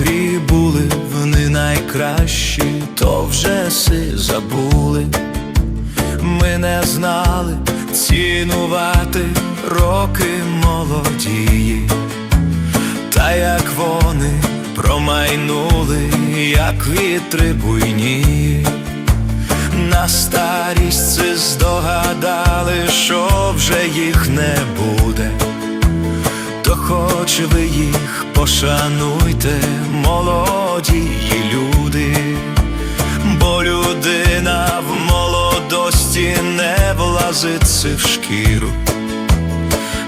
котрі були вони найкращі, то вже си забули. Ми не знали цінувати роки молодії, та як вони промайнули, як вітри буйні. На старість це здогадали, що вже їх не буде. Хоч ви їх пошануйте, молоді люди, бо людина в молодості не влазиться в шкіру,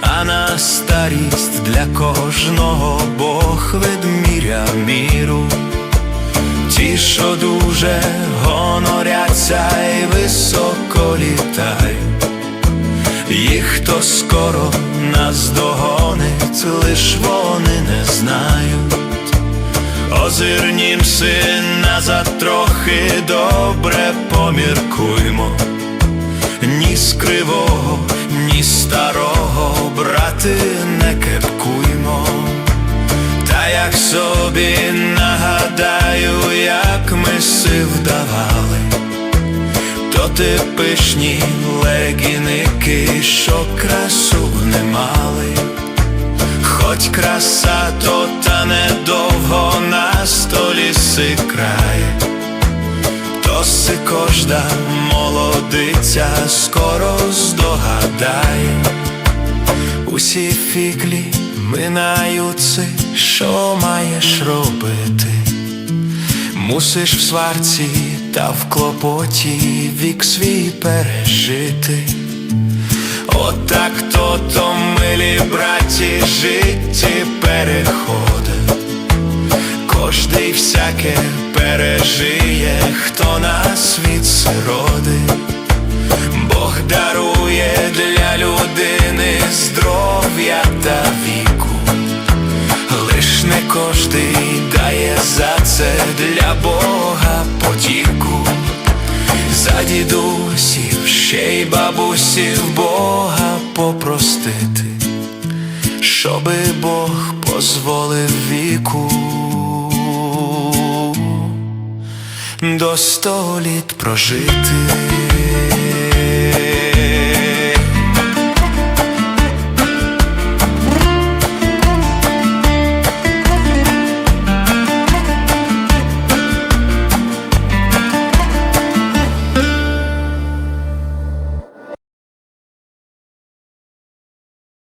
а на старість для кожного Бог відміря міру. Ті, що дуже гоноряться і високо літають, їх то скоро наздогонить, лиш вони не знають. Озирнімся назад трохи добре поміркуймо, ні з кривого, ні старого брати не кепкуймо. Та як собі нагадаю, як ми си вдавали, то ти пишні легіники, що красу не мали, хоч краса, то та недовго на столі си крає, то си кожда молодиця скоро здогадає. Усі фіглі минаються, що маєш робити? Мусиш в сварці та в клопоті вік свій пережити. Отак то то милі браті житті переходить. Кожний всяке пережиє, хто на світ сироди. Бог дарує для людини здоров'я та віку, лиш не кожний дає за це для Бога подіку, ще в Бога попростити, щоби Бог позволив віку до сто літ прожити.